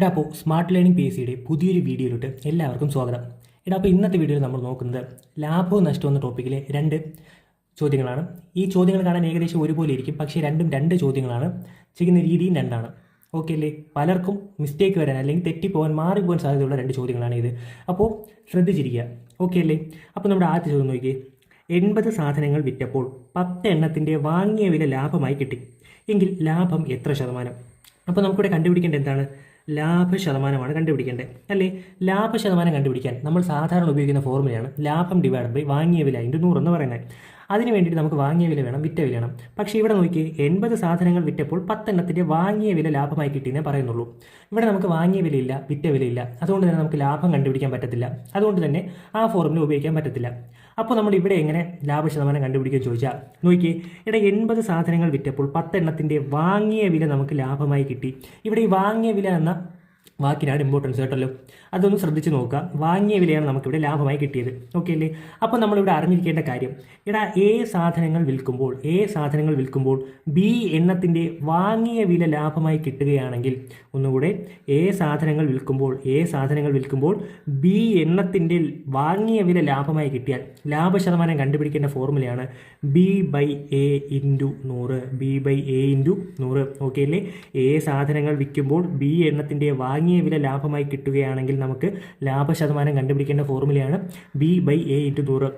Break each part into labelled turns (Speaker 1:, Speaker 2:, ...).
Speaker 1: എടാ അപ്പോൾ smart learning P S സിയുടെ പുതിയൊരു വീഡിയോയിലോട്ട് എല്ലാവർക്കും സ്വാഗതം. എടാ അപ്പോൾ ഇന്നത്തെ വീഡിയോയിൽ നമ്മൾ നോക്കുന്നത് ലാഭവും നഷ്ടവും എന്ന ടോപ്പിക്കിലെ രണ്ട് ചോദ്യങ്ങളാണ്. ഈ ചോദ്യങ്ങൾ കാണാൻ ഏകദേശം ഒരുപോലെ ഇരിക്കും പക്ഷേ രണ്ടും രണ്ട് ചോദ്യങ്ങളാണ്. ചെയ്യുന്ന രീതിയും രണ്ടാണ്. ഓക്കെ അല്ലേ? പലർക്കും മിസ്റ്റേക്ക് വരാൻ അല്ലെങ്കിൽ തെറ്റിപ്പോകാൻ മാറിപ്പോകാൻ സാധ്യതയുള്ള രണ്ട് ചോദ്യങ്ങളാണ് ഇത്. അപ്പോൾ ശ്രദ്ധിച്ചിരിക്കുക. ഓക്കെ അല്ലേ? അപ്പോൾ നമ്മുടെ ആദ്യത്തെ ചോദ്യം നോക്കി എൺപത് സാധനങ്ങൾ വിറ്റപ്പോൾ പത്ത് എണ്ണത്തിന്റെ വാങ്ങിയ വില ലാഭമായി കിട്ടി. എങ്കിൽ ലാഭം എത്ര ശതമാനം? അപ്പോൾ നമുക്കിവിടെ കണ്ടുപിടിക്കേണ്ടത് എന്താണ്? ലാഭ ശതമാനമാണ് കണ്ടുപിടിക്കേണ്ടത് അല്ലേ? ലാഭ ശതമാനം കണ്ടുപിടിക്കാൻ നമ്മൾ സാധാരണ ഉപയോഗിക്കുന്ന ഫോർമുലയാണ് ലാഭം ഡിവൈഡ് ബൈ വാങ്ങിയ വില ഇന്റു നൂറ് എന്ന് പറയുന്നത്. അതിന് വേണ്ടിയിട്ട് നമുക്ക് വാങ്ങിയ വില വേണം വിറ്റ വില വേണം. പക്ഷേ ഇവിടെ നോക്കി എൺപത് സാധനങ്ങൾ വിറ്റപ്പോൾ പത്തെണ്ണത്തിന്റെ വാങ്ങിയ വില ലാഭമായി കിട്ടിയെന്നേ പറയുന്നുള്ളൂ. ഇവിടെ നമുക്ക് വാങ്ങിയ വിലയില്ല വിറ്റ വിലയില്ല. അതുകൊണ്ട് തന്നെ നമുക്ക് ലാഭം കണ്ടുപിടിക്കാൻ പറ്റത്തില്ല. അതുകൊണ്ട് തന്നെ ആ ഫോർമുല ഉപയോഗിക്കാൻ പറ്റത്തില്ല. അപ്പോൾ നമ്മൾ ഇവിടെ എങ്ങനെ ലാഭ ശതമാനം കണ്ടുപിടിക്കുക ചോദിച്ചാൽ നോക്കി ഇവിടെ എൺപത് സാധനങ്ങൾ വിറ്റപ്പോൾ പത്തെണ്ണത്തിന്റെ വാങ്ങിയ വില നമുക്ക് ലാഭമായി കിട്ടി. ഇവിടെ ഈ വാങ്ങിയ വില എന്ന വാക്കിനാണ് ഇമ്പോർട്ടൻസ് കേട്ടല്ലോ. അതൊന്ന് ശ്രദ്ധിച്ച് നോക്കുക. വാങ്ങിയ വിലയാണ് നമുക്കിവിടെ ലാഭമായി കിട്ടിയത്. ഓക്കെ അല്ലേ? അപ്പോൾ നമ്മളിവിടെ അറിഞ്ഞിരിക്കേണ്ട കാര്യം. എടാ എ സാധനങ്ങൾ വിൽക്കുമ്പോൾ എ സാധനങ്ങൾ വിൽക്കുമ്പോൾ ബി എണ്ണത്തിന്റെ വാങ്ങിയ വില ലാഭമായി കിട്ടുകയാണെങ്കിൽ ഒന്നുകൂടെ എ സാധനങ്ങൾ വിൽക്കുമ്പോൾ എ സാധനങ്ങൾ വിൽക്കുമ്പോൾ ബി എണ്ണത്തിന്റെ വാങ്ങിയ വില ലാഭമായി കിട്ടിയാൽ ലാഭശതമാനം കണ്ടുപിടിക്കേണ്ട ഫോർമുലയാണ് ബി ബൈ എ ഇന്റു നൂറ്. ബി ബൈ എ ഇന്റു നൂറ്. ഓക്കെ അല്ലേ? എ സാധനങ്ങൾ വിൽക്കുമ്പോൾ ബി എണ്ണത്തിന്റെ വാങ്ങിയ വില ലാഭമായി കിട്ടുകയാണെങ്കിൽ നമുക്ക് ലാഭശതമാനം കണ്ടുപിടിക്കേണ്ട ഫോർമുലയാണ് ബി ബൈ എ ഇന്റു നൂറ്.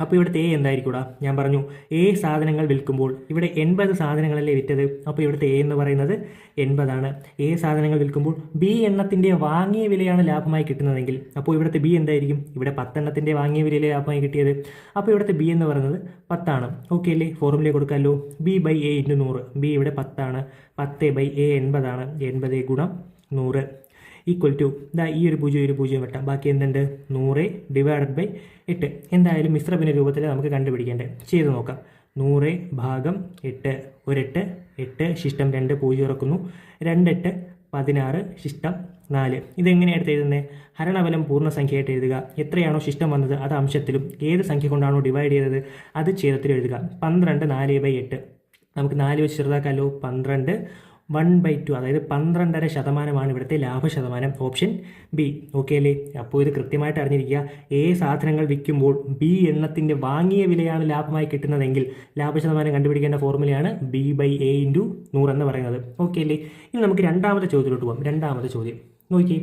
Speaker 1: അപ്പോൾ ഇവിടുത്തെ എ എന്തായിരിക്കൂടാ? ഞാൻ പറഞ്ഞു എ സാധനങ്ങൾ വിൽക്കുമ്പോൾ ഇവിടെ എൺപത് സാധനങ്ങളല്ലേ വിറ്റത്? അപ്പോൾ ഇവിടുത്തെ എ എന്ന് പറയുന്നത് എൺപതാണ്. എ സാധനങ്ങൾ വിൽക്കുമ്പോൾ ബി എണ്ണത്തിന്റെ വാങ്ങിയ വിലയാണ് ലാഭമായി കിട്ടുന്നതെങ്കിൽ അപ്പോൾ ഇവിടുത്തെ ബി എന്തായിരിക്കും? ഇവിടെ പത്തെണ്ണത്തിന്റെ വാങ്ങിയ വിലയിലെ ലാഭമായി കിട്ടിയത്? അപ്പോൾ ഇവിടുത്തെ ബി എന്ന് പറയുന്നത് പത്താണ്. ഓക്കെ അല്ലേ? ഫോർമുല കൊടുക്കാമല്ലോ ബി ബൈ എ ഇന്റു നൂറ്. ബി ഇവിടെ പത്താണ്. പത്ത് ബൈ എ എൺപതാണ്. എൺപത് ഗുണം നൂറ്. ഈക്വൽ ടു ഇതാ ഈ ഒരു പൂജ്യം ഒരു പൂജ്യം വെട്ടാം. ബാക്കി എന്തുണ്ട്? നൂറ് ഡിവൈഡഡ് ബൈ എട്ട്. എന്തായാലും മിശ്രഭിന്ന രൂപത്തിൽ നമുക്ക് കണ്ടുപിടിക്കേണ്ടത് ചെയ്ത് നോക്കാം. നൂറ് ഭാഗം എട്ട്. ഒരെട്ട് എട്ട് ശിഷ്ടം രണ്ട് പൂജ്യം ഇറക്കുന്നു. രണ്ടെട്ട് പതിനാറ് ശിഷ്ടം നാല്. ഇതെങ്ങനെയാണ് എടുത്ത് എഴുതുന്നത് ഹരണബലം പൂർണസംഖ്യയായിട്ട് എഴുതുക. എത്രയാണോ ശിഷ്ടം വന്നത് അത് അംശത്തിലും. ഏത് സംഖ്യ കൊണ്ടാണോ ഡിവൈഡ് ചെയ്തത് അത് ഛേദത്തിലും എഴുതുക. പന്ത്രണ്ട് നാല് ബൈ എട്ട്. നമുക്ക് നാല് വെച്ച് ചെറുതാക്കാമല്ലോ പന്ത്രണ്ട് വൺ ബൈ ടു അതായത് പന്ത്രണ്ടര ശതമാനമാണ് ഇവിടുത്തെ ലാഭ ശതമാനം ഓപ്ഷൻ ബി. ഓക്കെ അല്ലേ? അപ്പോൾ ഇത് കൃത്യമായിട്ട് അറിഞ്ഞിരിക്കുക. എ സാധനങ്ങൾ വിൽക്കുമ്പോൾ ബി എണ്ണത്തിന്റെ വാങ്ങിയ വിലയാണ് ലാഭമായി കിട്ടുന്നതെങ്കിൽ ലാഭ ശതമാനം കണ്ടുപിടിക്കേണ്ട ഫോർമുലയാണ് ബി ബൈ എ ഇന്റു നൂറ് എന്ന് പറയുന്നത്. ഓക്കെ അല്ലേ? ഇനി നമുക്ക് രണ്ടാമത്തെ ചോദ്യത്തിലോട്ട് പോകാം. രണ്ടാമത്തെ ചോദ്യം. നോക്കി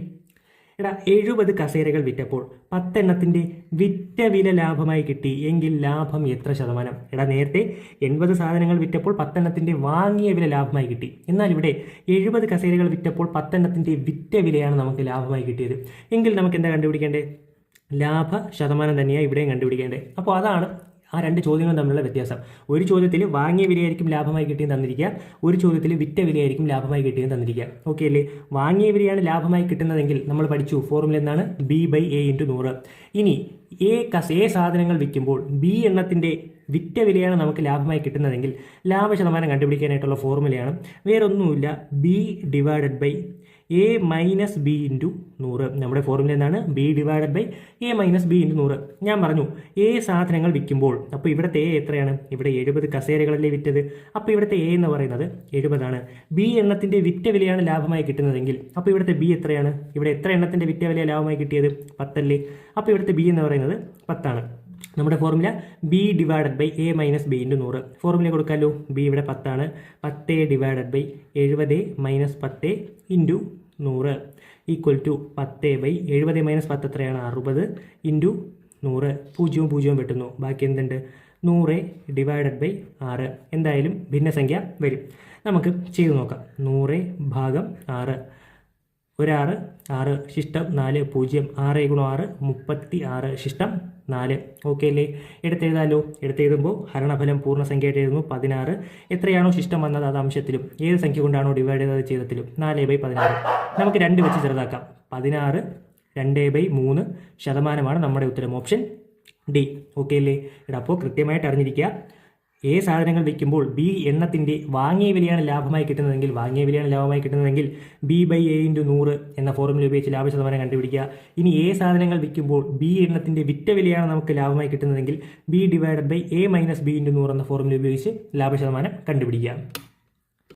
Speaker 1: എടാ എഴുപത് കസേരകൾ വിറ്റപ്പോൾ പത്തെണ്ണത്തിന്റെ വിറ്റ വില ലാഭമായി കിട്ടി. എങ്കിൽ ലാഭം എത്ര ശതമാനം? എടാ നേരത്തെ എൺപത് സാധനങ്ങൾ വിറ്റപ്പോൾ പത്തെണ്ണത്തിന്റെ വാങ്ങിയ വില ലാഭമായി കിട്ടി. എന്നാൽ ഇവിടെ എഴുപത് കസേരകൾ വിറ്റപ്പോൾ പത്തെണ്ണത്തിന്റെ വിറ്റ വിലയാണ് നമുക്ക് ലാഭമായി കിട്ടിയത്. എങ്കിൽ നമുക്ക് എന്താ കണ്ടുപിടിക്കേണ്ടത് ലാഭ ശതമാനം തന്നെയാണ് ഇവിടെയും കണ്ടുപിടിക്കേണ്ടത് അപ്പോൾ അതാണ് ആ രണ്ട് ചോദ്യങ്ങളും തമ്മിലുള്ള വ്യത്യാസം. ഒരു ചോദ്യത്തിൽ വാങ്ങിയ വിലയായിരിക്കും ലാഭമായി കിട്ടിയെന്ന് തന്നിരിക്കുക. ഒരു ചോദ്യത്തിൽ വിറ്റ വിലയായിരിക്കും ലാഭമായി കിട്ടിയെന്ന് തന്നിരിക്കുക. ഓക്കെ അല്ലേ? വാങ്ങിയ വിലയാണ് ലാഭമായി കിട്ടുന്നതെങ്കിൽ നമ്മൾ പഠിച്ചു. ഫോർമുല എന്താണ്? ബി ബൈ എ ഇന്റു നൂറ്. ഇനി എ കസ് എ സാധനങ്ങൾ വിൽക്കുമ്പോൾ ബി എണ്ണത്തിന്റെ വിറ്റ വിലയാണ് നമുക്ക് ലാഭമായി കിട്ടുന്നതെങ്കിൽ ലാഭ ശതമാനം കണ്ടുപിടിക്കാനായിട്ടുള്ള ഫോർമുലയാണ്. വേറൊന്നുമില്ല B divided by A minus B into നൂറ്. നമ്മുടെ ഫോർമുല എന്താണ്? B divided by A minus B into നൂറ്. ഞാൻ പറഞ്ഞു എ സാധനങ്ങൾ വിൽക്കുമ്പോൾ അപ്പോൾ ഇവിടുത്തെ എ എത്രയാണ്? ഇവിടെ എഴുപത് കസേരകളല്ലേ വിറ്റത്? അപ്പോൾ ഇവിടുത്തെ എ എന്ന് പറയുന്നത് എഴുപതാണ്. ബി എണ്ണത്തിന്റെ വിറ്റ വിലയാണ് ലാഭമായി കിട്ടുന്നതെങ്കിൽ അപ്പോൾ ഇവിടുത്തെ ബി എത്രയാണ്? ഇവിടെ എത്ര എണ്ണത്തിന്റെ വിറ്റ വില ലാഭമായി കിട്ടിയത്? പത്തല്ലേ? അപ്പോൾ ഇവിടുത്തെ ബി എന്ന് പറയുന്നത് പത്താണ്. നമ്മുടെ formula B divided by A minus B into നൂറ്. ഫോർമുല കൊടുക്കാമല്ലോ ബി ഇവിടെ പത്താണ്. പത്ത് ഡിവൈഡഡ് ബൈ എഴുപത് മൈനസ് പത്ത് ഇന്റു നൂറ്. ഈക്വൽ ടു പത്ത് ബൈ എഴുപത് മൈനസ് പത്ത് എത്രയാണ്? അറുപത് ഇന്റു നൂറ്. പൂജ്യവും പൂജ്യവും വെട്ടുന്നു. ബാക്കി എന്തുണ്ട്? നൂറ് ഡിവൈഡഡ് ബൈ ആറ്. എന്തായാലും ഭിന്നസംഖ്യ വരും. നമുക്ക് ചെയ്തു നോക്കാം. നൂറ് ഭാഗം ആറ്. ഒരാറ് ആറ്. ശിഷ്ടം നാല് പൂജ്യം. ആറ് ഗുണം ആറ് മുപ്പത്തി ആറ് ശിഷ്ടം നാല്. ഓക്കെ അല്ലേ? എടുത്തെഴുതാലോ? എടുത്തെഴുതുമ്പോൾ ഹരണഫലം പൂർണസംഖ്യയായിട്ട് എഴുതുന്നു പതിനാറ്. എത്രയാണോ ശിഷ്ടം വന്നത് അത് അംശത്തിലും. ഏത് സംഖ്യ കൊണ്ടാണോ ഡിവൈഡ് ചെയ്തത് ചെയ്തത്തിലും നാല് ബൈ പതിനാറ്. നമുക്ക് രണ്ട് വെച്ച് ചെറുതാക്കാം. പതിനാറ് രണ്ട് ബൈ മൂന്ന് ശതമാനമാണ് നമ്മുടെ ഉത്തരം. ഓപ്ഷൻ ഡി ഓക്കെ അല്ലേ? എടാ അപ്പോൾ കൃത്യമായിട്ട് അറിഞ്ഞിരിക്കുക. എ സാധനങ്ങൾ വിൽക്കുമ്പോൾ ബി എണ്ണത്തിന്റെ വാങ്ങിയ വിലയാണ് ലാഭമായി കിട്ടുന്നതെങ്കിൽ വാങ്ങിയ വിലയാണ് ലാഭമായി കിട്ടുന്നതെങ്കിൽ ബി ബൈ എ ഇന്റു നൂറ് എന്ന ഫോർമുല ഉപയോഗിച്ച് ലാഭ ശതമാനം കണ്ടുപിടിക്കുക. ഇനി എ സാധനങ്ങൾ വിൽക്കുമ്പോൾ ബി എണ്ണത്തിന്റെ വിറ്റ വിലയാണ് നമുക്ക് ലാഭമായി കിട്ടുന്നതെങ്കിൽ B divided by A minus B into നൂറ് എന്ന ഫോർമുല ഉപയോഗിച്ച് ലാഭ ശതമാനം കണ്ടുപിടിക്കുക.